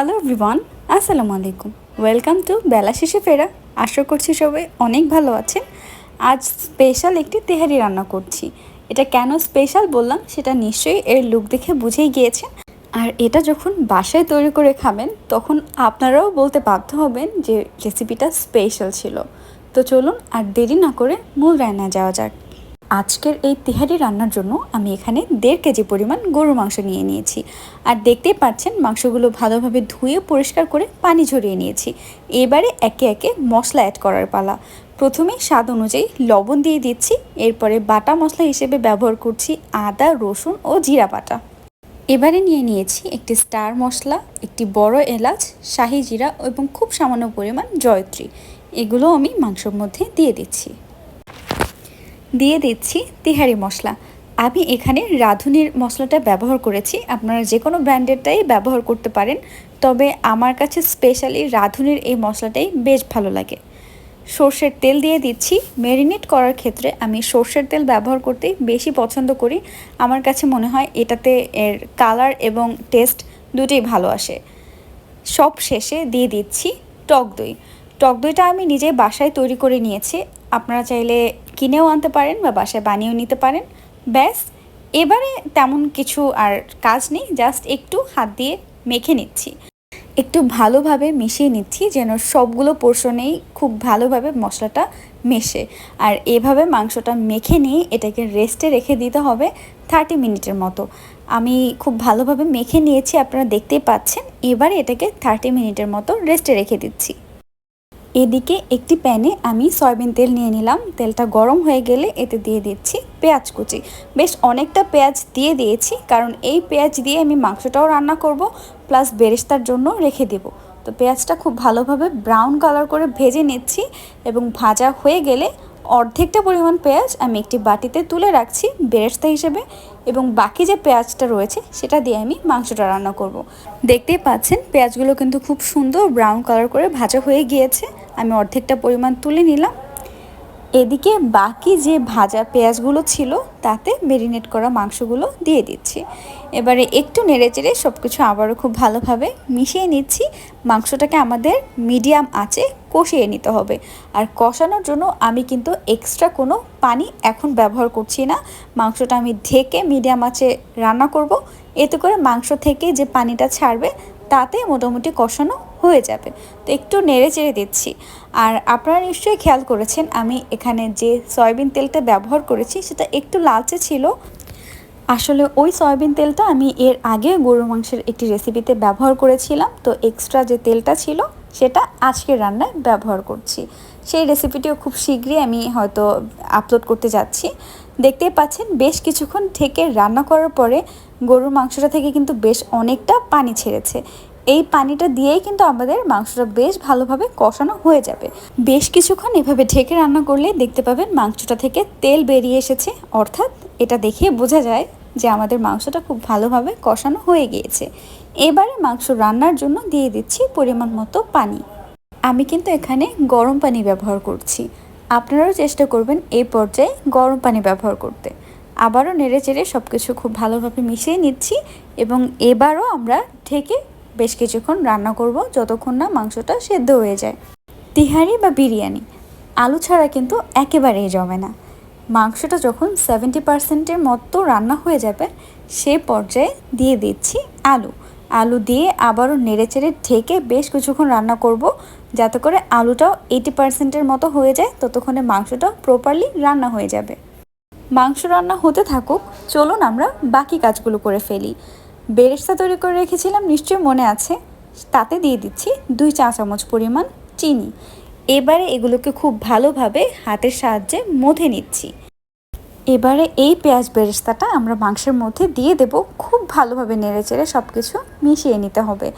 Hello everyone আসসালামু আলাইকুম welcome to বেলা শেষে ফেরা আশা করছি সবাই অনেক ভালো আছেন। আজ স্পেশাল একটি তেহারি রান্না করছি। এটা কেন স্পেশাল বললাম, সেটা নিশ্চয়ই এর লুক দেখে বুঝেই গিয়েছেন। আর এটা যখন বাসায় তৈরি করে খাবেন, তখন আপনারাও বলতে বাধ্য হবেন যে রেসিপিটা স্পেশাল ছিল। তো চলুন আর দেরি না করে মূল রান্না যাওয়া যাক। আজকের এই তেহারি রান্নার জন্য আমি এখানে দেড় কেজি পরিমাণ গরুর মাংস নিয়ে নিয়েছি। আর দেখতেই পাচ্ছেন, মাংসগুলো ভালোভাবে ধুয়ে পরিষ্কার করে পানি ঝরিয়ে নিয়েছি। এবারে একে একে মশলা অ্যাড করার পালা। প্রথমে স্বাদ অনুযায়ী লবণ দিয়ে দিচ্ছি, এরপরে বাটা মশলা হিসেবে ব্যবহার করছি আদা, রসুন ও জিরা বাটা। এবারে নিয়ে নিয়েছি একটি স্টার মশলা, একটি বড় এলাচ, শাহি জিরা এবং খুব সামান্য পরিমাণ জয়ত্রী। এগুলো আমি মাংসর মধ্যে দিয়ে দিচ্ছি। দিয়ে দিচ্ছি তিহারি মশলা। আমি এখানে রাঁধুনির মশলাটা ব্যবহার করেছি। আপনারা যে কোনো ব্র্যান্ডেরটাই ব্যবহার করতে পারেন। তবে আমার কাছে স্পেশালি রাঁধুনির এই মশলাটাই বেশ ভালো লাগে। সর্ষের তেল দিয়ে দিচ্ছি। ম্যারিনেট করার ক্ষেত্রে আমি সর্ষের তেল ব্যবহার করতেই বেশি পছন্দ করি। আমার কাছে মনে হয় এটাতে এর কালার এবং টেস্ট দুটোই ভালো আসে। সব শেষে দিয়ে দিচ্ছি টক দই। টক দইটা আমি নিজে বাসায় তৈরি করে নিয়েছি। আপনারা চাইলে কিনেও আনতে পারেন বা বাসায় বানিয়েও নিতে পারেন। ব্যাস, এবারে তেমন কিছু আর কাজ নেই, জাস্ট একটু হাত দিয়ে মেখে নিচ্ছি। একটু ভালোভাবে মিশিয়ে নিচ্ছি যেন সবগুলো পোর্শনেই খুব ভালোভাবে মশলাটা মেশে। আর এভাবে মাংসটা মেখে নিয়ে এটাকে রেস্টে রেখে দিতে হবে থার্টি মিনিটের মতো। আমি খুব ভালোভাবে মেখে নিয়েছি, আপনারা দেখতেই পাচ্ছেন। এবারে এটাকে থার্টি মিনিটের মতো রেস্টে রেখে দিচ্ছি। এদিকে একটি প্যানে আমি সয়াবিন তেল নিয়ে নিলাম। তেলটা গরম হয়ে গেলে এতে দিয়ে দিচ্ছি পেঁয়াজ কুচি। বেশ অনেকটা পেঁয়াজ দিয়ে দিয়েছি, কারণ এই পেঁয়াজ দিয়ে আমি মাংসটাও রান্না করব, প্লাস বেরেস্তার জন্য রেখে দেব। তো পেঁয়াজটা খুব ভালোভাবে ব্রাউন কালার করে ভেজে নিচ্ছি এবং ভাজা হয়ে গেলে অর্ধেকটা পরিমাণ পেঁয়াজ আমি একটি বাটিতে তুলে রাখছি বেরেস্তা হিসেবে এবং বাকি যে পেঁয়াজটা রয়েছে সেটা দিয়ে আমি মাংসটা রান্না করব। দেখতেই পাচ্ছেন, পেঁয়াজগুলো কিন্তু খুব সুন্দর ব্রাউন কালার করে ভাজা হয়ে গিয়েছে। আমি অর্ধেকটা পরিমাণ তুলে নিলাম। এদিকে বাকি যে ভাজা পেঁয়াজগুলো ছিল, তাতে মেরিনেট করা মাংসগুলো দিয়ে দিচ্ছি। এবারে একটু নেড়ে চেড়ে সব কিছু আবারও খুব ভালোভাবে মিশিয়ে নিচ্ছি। মাংসটাকে আমাদের মিডিয়াম আঁচে কষিয়ে নিতে হবে। আর কষানোর জন্য আমি কিন্তু এক্সট্রা কোনো পানি এখন ব্যবহার করছি না। মাংসটা আমি ঢেকে মিডিয়াম আঁচে রান্না করব। এতে করে মাংস থেকে যে পানিটা ছাড়বে তাতে মোটামুটি কষানো হয়ে যাবে। তো একটু নেড়ে চেড়ে দিচ্ছি। আর আপনারা নিশ্চয়ই খেয়াল করেছেন, আমি এখানে যে সয়াবিন তেলটা ব্যবহার করেছি, সেটা একটু লালচে ছিল। আসলে ওই সয়াবিন তেলটা আমি এর আগে গরুর মাংসের একটি রেসিপিতে ব্যবহার করেছিলাম। তো এক্সট্রা যে তেলটা ছিল, সেটা আজকের রান্নায় ব্যবহার করছি। সেই রেসিপিটিও খুব শীঘ্রই আমি হয়তো আপলোড করতে যাচ্ছি। দেখতেই পাচ্ছেন, বেশ কিছুক্ষণ থেকে রান্না করার পরে গরুর মাংসটা থেকে কিন্তু বেশ অনেকটা পানি ছেড়েছে। এই পানিটা দিয়েই কিন্তু আমাদের মাংসটা বেশ ভালোভাবে কষানো হয়ে যাবে। বেশ কিছুক্ষণ এভাবে ঢেকে রান্না করলে দেখতে পাবেন মাংসটা থেকে তেল বেরিয়ে এসেছে। অর্থাৎ এটা দেখে বোঝা যায় যে আমাদের মাংসটা খুব ভালোভাবে কষানো হয়ে গিয়েছে। এবারে মাংস রান্নার জন্য দিয়ে দিচ্ছি পরিমাণ মতো পানি। আমি কিন্তু এখানে গরম পানি ব্যবহার করছি। আপনারাও চেষ্টা করবেন এই পর্যায়ে গরম পানি ব্যবহার করতে। আবারও নেড়ে চেড়ে সব কিছু খুব ভালোভাবে মিশিয়ে নিচ্ছি এবং এবারও আমরা ঢেকে বেশ কিছুক্ষণ রান্না করব যতক্ষণ না মাংসটা সেদ্ধ হয়ে যায়। তিহারি বা বিরিয়ানি, আলু ছাড়া কিন্তু একেবারেই জমে না। মাংসটা যখন সেভেন্টি পার্সেন্টের মতো রান্না হয়ে যাবে, সে পর্যায়ে দিয়ে দিচ্ছি আলু। আলু দিয়ে আবারও নেড়েচেড়ে ঢেকে বেশ কিছুক্ষণ রান্না করব যাতে করে আলুটাও এইটি পার্সেন্টের মতো হয়ে যায়, ততক্ষণে মাংসটাও প্রপারলি রান্না হয়ে যাবে। মাংস রান্না হতে থাকুক, চলুন আমরা বাকি কাজগুলো করে ফেলি। বেরেস্তা তৈরি করে রেখেছিলাম, নিশ্চয়ই মনে আছে। তাতে দিয়ে দিচ্ছি দুই চা চামচ পরিমাণ চিনি। এবারে এগুলোকে খুব ভালোভাবে হাতের সাহায্যে মধে নিচ্ছি। এবারে এই পেঁয়াজ বেরেস্তাটা আমরা মাংসের মধ্যে দিয়ে দেব। খুব ভালোভাবে নেড়ে চেড়ে সব কিছু মিশিয়ে নিতে হবে।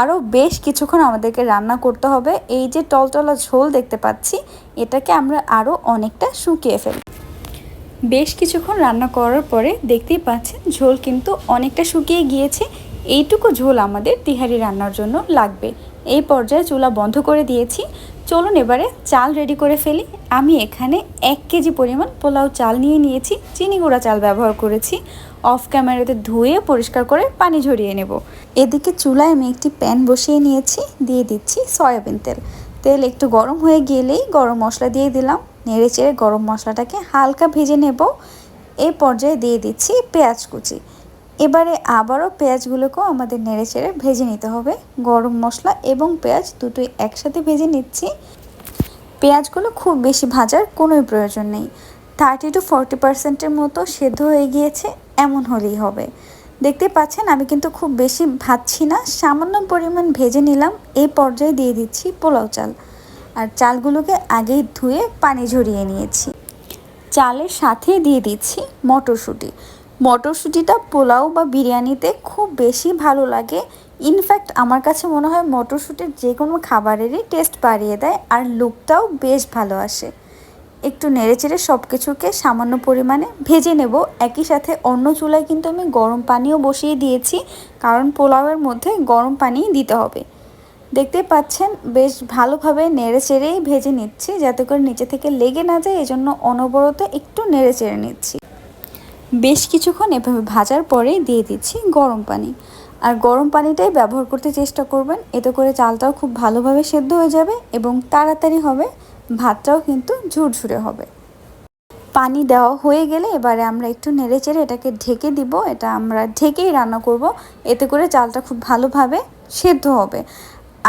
আরও বেশ কিছুক্ষণ আমাদেরকে রান্না করতে হবে। এই যে টলটলা ঝোল দেখতে পাচ্ছি, এটাকে আমরা আরও অনেকটা শুকিয়ে ফেলব বেশ কিছুক্ষণ রান্না করার পরে দেখতেই পাচ্ছেন ঝোল কিন্তু অনেকটা শুকিয়ে গিয়েছে। এইটুকু ঝোল আমাদের তিহারি রান্নার জন্য লাগবে। এই পর্যায়ে চুলা বন্ধ করে দিয়েছি। চলুন এবারে চাল রেডি করে ফেলি। আমি এখানে এক কেজি পরিমাণ পোলাও চাল নিয়ে নিয়েছি। চিনি গুঁড়া চাল ব্যবহার করেছি। অফ ক্যামেরাতে ধুয়ে পরিষ্কার করে পানি ঝরিয়ে নেব। এদিকে চুলায় আমি একটি প্যান বসিয়ে নিয়েছি। দিয়ে দিচ্ছি সয়াবিন তেল। তেল একটু গরম হয়ে গেলেই গরম মশলা দিয়ে দিলাম। নেড়ে চেড়ে গরম মশলাটাকে হালকা ভেজে নেব। এই পর্যায়ে দিয়ে দিচ্ছি পেঁয়াজ কুচি। এবারে আবারও পেঁয়াজগুলোকেও আমাদের নেড়ে চেড়ে ভেজে নিতে হবে। গরম মশলা এবং পেঁয়াজ দুটোই একসাথে ভেজে নিচ্ছি। পেঁয়াজগুলো খুব বেশি ভাজার কোনোই প্রয়োজন নেই। থার্টি টু ফর্টি পার্সেন্টের মতো সেদ্ধ হয়ে গিয়েছে, এমন হলেই হবে। দেখতে পাচ্ছেন, আমি কিন্তু খুব বেশি ভাজছি না। সামান্য পরিমাণ ভেজে নিলাম এই পর্যায়ে দিয়ে দিচ্ছি পোলাও চাল। আর চালগুলোকে আগেই ধুয়ে পানি ঝরিয়ে নিয়েছি। চালের সাথে দিয়ে দিচ্ছি মটরশুঁটি। মটরশুঁটিটা পোলাও বা বিরিয়ানিতে খুব বেশি ভালো লাগে। ইনফ্যাক্ট আমার কাছে মনে হয় মটরশুঁটির যে কোনো খাবারেরই টেস্ট বাড়িয়ে দেয়, আর লুকটাও বেশ ভালো আসে। একটু নেড়েচেড়ে সব কিছুকে সামান্য পরিমাণে ভেজে নেব। একই সাথে অন্য চুলায় কিন্তু আমি গরম পানিও বসিয়ে দিয়েছি, কারণ পোলাওয়ের মধ্যে গরম পানি দিতে হবে। দেখতে পাচ্ছেন, বেশ ভালোভাবে নেড়ে চেড়েই ভেজে নিচ্ছি, যাতে করে নিচে থেকে লেগে না যায়, এজন্য অনবরত একটু নেড়ে চেড়ে নিচ্ছি। বেশ কিছুক্ষণ এভাবে ভাজার পরেই দিয়ে দিচ্ছি গরম পানি। আর গরম পানিটাই ব্যবহার করতে চেষ্টা করবেন, এতে করে চালটাও খুব ভালোভাবে সেদ্ধ হয়ে যাবে এবং তাড়াতাড়ি হবে। ভাতটাও কিন্তু ঝুরঝুরে হবে। পানি দেওয়া হয়ে গেলে এবারে আমরা একটু নেড়ে চেড়ে এটাকে ঢেকে দিব। এটা আমরা ঢেকেই রান্না করব। এতে করে চালটা খুব ভালোভাবে সেদ্ধ হবে।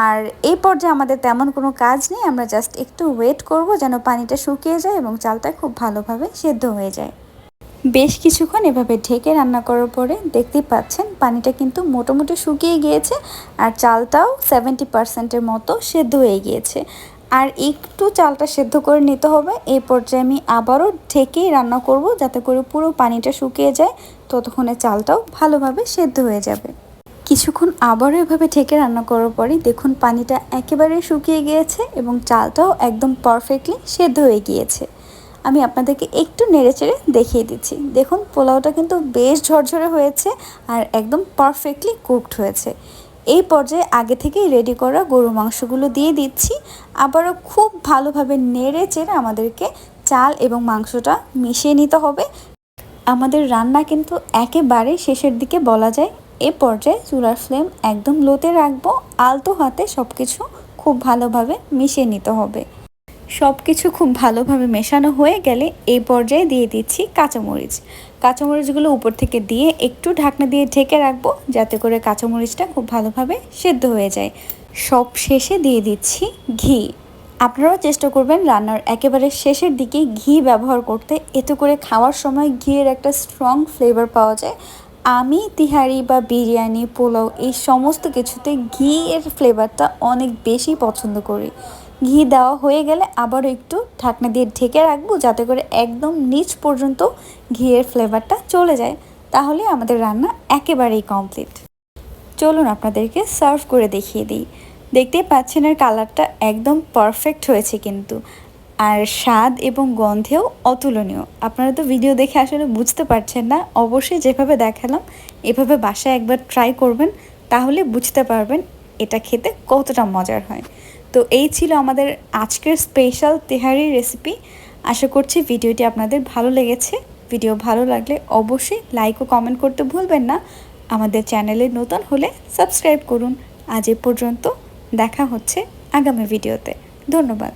আর এই পর্যায়ে আমাদের তেমন কোনো কাজ নেই। আমরা জাস্ট একটু ওয়েট করব যেন পানিটা শুকিয়ে যায় এবং চালটা খুব ভালোভাবে সেদ্ধ হয়ে যায়। বেশ কিছুক্ষণ এভাবে ঢেকে রান্না করার পরে দেখতেই পাচ্ছেন পানিটা কিন্তু মোটামুটি শুকিয়ে গিয়েছে আর চালটাও সেভেন্টি পার্সেন্টের মতো সেদ্ধ হয়ে গিয়েছে। আর একটু চালটা সেদ্ধ করে নিতে হবে। এই পর্যায়ে আমি আবারও ঢেকেই রান্না করব যাতে করে পুরো পানিটা শুকিয়ে যায়। ততক্ষণে চালটাও ভালোভাবে সেদ্ধ হয়ে যাবে। কিছুক্ষণ আবারও এভাবে ঢেকে রান্না করার পরই দেখুন পানিটা একেবারে শুকিয়ে গিয়েছে এবং চালটাও একদম পারফেক্টলি সেদ্ধ হয়ে গিয়েছে। আমি আপনাদেরকে একটু নেড়ে চেড়ে দেখিয়ে দিচ্ছি। দেখুন, পোলাওটা কিন্তু বেশ ঝরঝরে হয়েছে আর একদম পারফেক্টলি কুকড হয়েছে। এই পর্যায়ে আগে থেকেই রেডি করা গরু মাংসগুলো দিয়ে দিচ্ছি। আবারও খুব ভালোভাবে নেড়ে চেড়ে আমাদেরকে চাল এবং মাংসটা মিশিয়ে নিতে হবে। আমাদের রান্না কিন্তু একেবারে শেষের দিকে বলা যায়। এ পর্যায়ে চুলার ফ্লেম একদম লোতে রাখব। আলতো হাতে সব কিছু খুব ভালোভাবে মিশিয়ে নিতে হবে। সব কিছু খুব ভালোভাবে মেশানো হয়ে গেলে এই পর্যায়ে দিয়ে দিচ্ছি কাঁচামরিচ। কাঁচামরিচগুলো উপর থেকে দিয়ে একটু ঢাকনা দিয়ে ঢেকে রাখব যাতে করে কাঁচামরিচটা খুব ভালোভাবে সেদ্ধ হয়ে যায়। সব শেষে দিয়ে দিচ্ছি ঘি। আপনারাও চেষ্টা করবেন রান্নার একেবারে শেষের দিকে ঘি ব্যবহার করতে। এতে করে খাওয়ার সময় ঘিয়ের একটা স্ট্রং ফ্লেভার পাওয়া যায়। আমি, তিহারি বা বিরিয়ানি, পোলাও এই সমস্ত কিছুতে ঘি এর ফ্লেভারটা অনেক বেশি পছন্দ করি। ঘি দেওয়া হয়ে গেলে আবারও একটু ঢাকনা দিয়ে ঢেকে রাখব যাতে করে একদম নিচ পর্যন্ত ঘিয়ের ফ্লেভারটা চলে যায়। তাহলে আমাদের রান্না একেবারেই কমপ্লিট চলুন আপনাদেরকে সার্ভ করে দেখিয়ে দিই। দেখতেই পাচ্ছেন এর কালারটা একদম পারফেক্ট হয়েছে কিন্তু। আর স্বাদ এবং গন্ধেও অতুলনীয়। আপনারা তো ভিডিও দেখে আসলে বুঝতে পারছেন না। অবশ্যই যেভাবে দেখালাম, এভাবে বাসায় একবার ট্রাই করবেন, তাহলে বুঝতে পারবেন এটা খেতে কতটা মজার হয়। তো এই ছিল আমাদের আজকের স্পেশাল তেহারি রেসিপি আশা করছি ভিডিওটি আপনাদের ভালো লেগেছে। ভিডিও ভালো লাগলে অবশ্যই লাইক ও কমেন্ট করতে ভুলবেন না। আমাদের চ্যানেলে নতুন হলে সাবস্ক্রাইব করুন। আজ এ পর্যন্ত দেখা হচ্ছে আগামী ভিডিওতে। ধন্যবাদ।